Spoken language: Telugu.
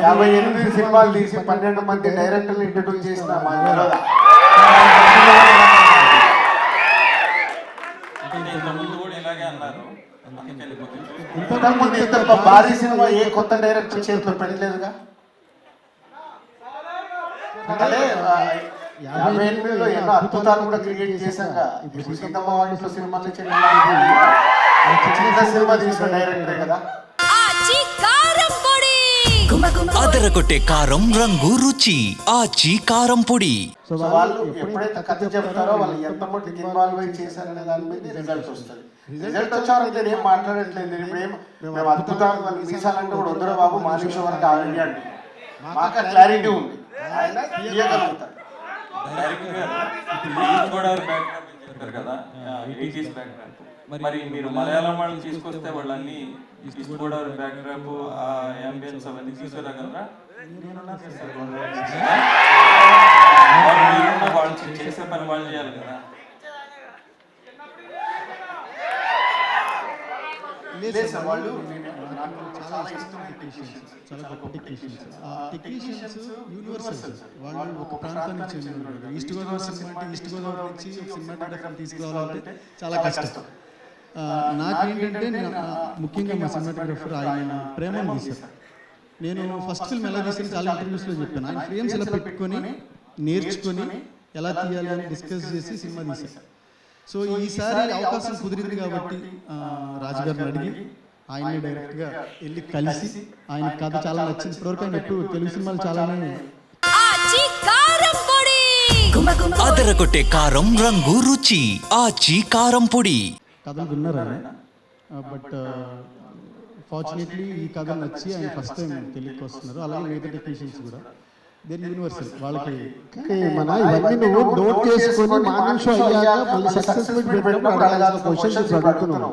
యాభై ఎనిమిది సినిమాలు తీసి పన్నెండు మంది డైరెక్టర్లు ఇంట్రడ్యూస్ చేసిన మా ఇంతకుముందు ఇంత భారీ సినిమా ఏ కొత్త డైరెక్టర్ చేతిలో పెట్టలేదుగా అంటే యాభై ఎనిమిదిలో ఎన్నో అద్భుతాలు కూడా క్రియేట్ చేశాక ఇప్పుడు సీతమ్మ వాటిలో సినిమాలు చిన్న సినిమా తీసిన డైరెక్టరే కదా. అదరగొట్టే కారం రంగు రుచి ఆచి కారం పొడి. సో వాళ్ళు ఎప్పుడైతే కథ చెప్తారో వాళ్ళు ఎంత మటుకు ఇన్వాల్వ్ అయి చేశారనే దాని మీద రిజల్ట్ వస్తుంది. రిజల్ట్ వచ్చారంటే నేను ఏం మాట్లాడట్లేదు నేను ఏం మేము అద్భుతాలు వాళ్ళు మీసాలంటే కూడా వద్దురా బాబు మానేశ్వర వరకు ఆగండి అంటే మాకు క్లారిటీ ఉంది. ఆయన తీయగలుగుతారు. గోదావరి చెప్పారు కదా. ఎయిటీస్ బ్యాక్డ్రాప్ మరి మీరు మలయాళం వాళ్ళని తీసుకొస్తే వాళ్ళన్ని ఈస్ట్ గోదావరి బ్యాక్డ్రాప్ ఆ అంబియన్స్ అవన్నీ తీసుకురాగలరా వాళ్ళు మీరున్న వాళ్ళు చే- చేసే పని వాళ్ళు చేయాలి కదా లేదు సార్ వాళ్ళు చాలా ఇష్టం టెక్నీషియన్స్ చాలా గొప్ప టెక్నీషియన్స్ ఆ టెక్నీషియన్స్ యూనివర్సల్ వాళ్ళు ఒక ప్రాంతానికి చెందిన ఈస్ట్ గోదావరి సినిమా అంటే ఈస్ట్ గోదావరి నుంచి తీసుకురావాలంటే చాలా కష్టం. నాకేంటంటే నేను ముఖ్యంగా మా సినిమాటోగ్రఫర్ ఆయన ప్రేమను తీశారు నేను ఫస్ట్ ఫిల్మ్ ఎలా తీసాను చాలా ఇంటర్వ్యూస్లో చెప్పాను. ఆయన ఫ్రేమ్స్ ఎలా పెట్టుకొని నేర్చుకొని ఎలా తీయాలి అని డిస్కస్ చేసి సినిమా తీశాను సో ఈసారి అవకాశం కుదిరింది కాబట్టి ఆ, రాజుగారిని అడిగి ఆయన్ని డైరెక్ట్గా వెళ్ళి కలిసి ఆయన కథ చాలా నచ్చింది. ఇప్పటివరకు ఆయన ఎప్పుడు? తెలుగు సినిమాలు చాలానే ఆచి కారం పొడి. అదరగొట్టే కారం రంగు రుచి. ఆచి కారం పొడి. కథలు విన్నారు? బట్ ఫార్చునేట్లీ ఈ కథ నచ్చి ఆయన ఫస్ట్ టైం తెలుగుకి వస్తున్నారు. అలాగే మిగతా టెక్నీషియన్స్ కూడా. దెన్ యూనివర్సల్ వాళ్ళకి మన ఇవన్నీ నువ్వు నోట్ చేసుకొని మానేశ్వర అయ్యాక మళ్ళీ సక్సెస్ఫుల్ పెట్టినప్పుడు అడగాల్సిన క్వశ్చన్స్ అడుగుతున్నావు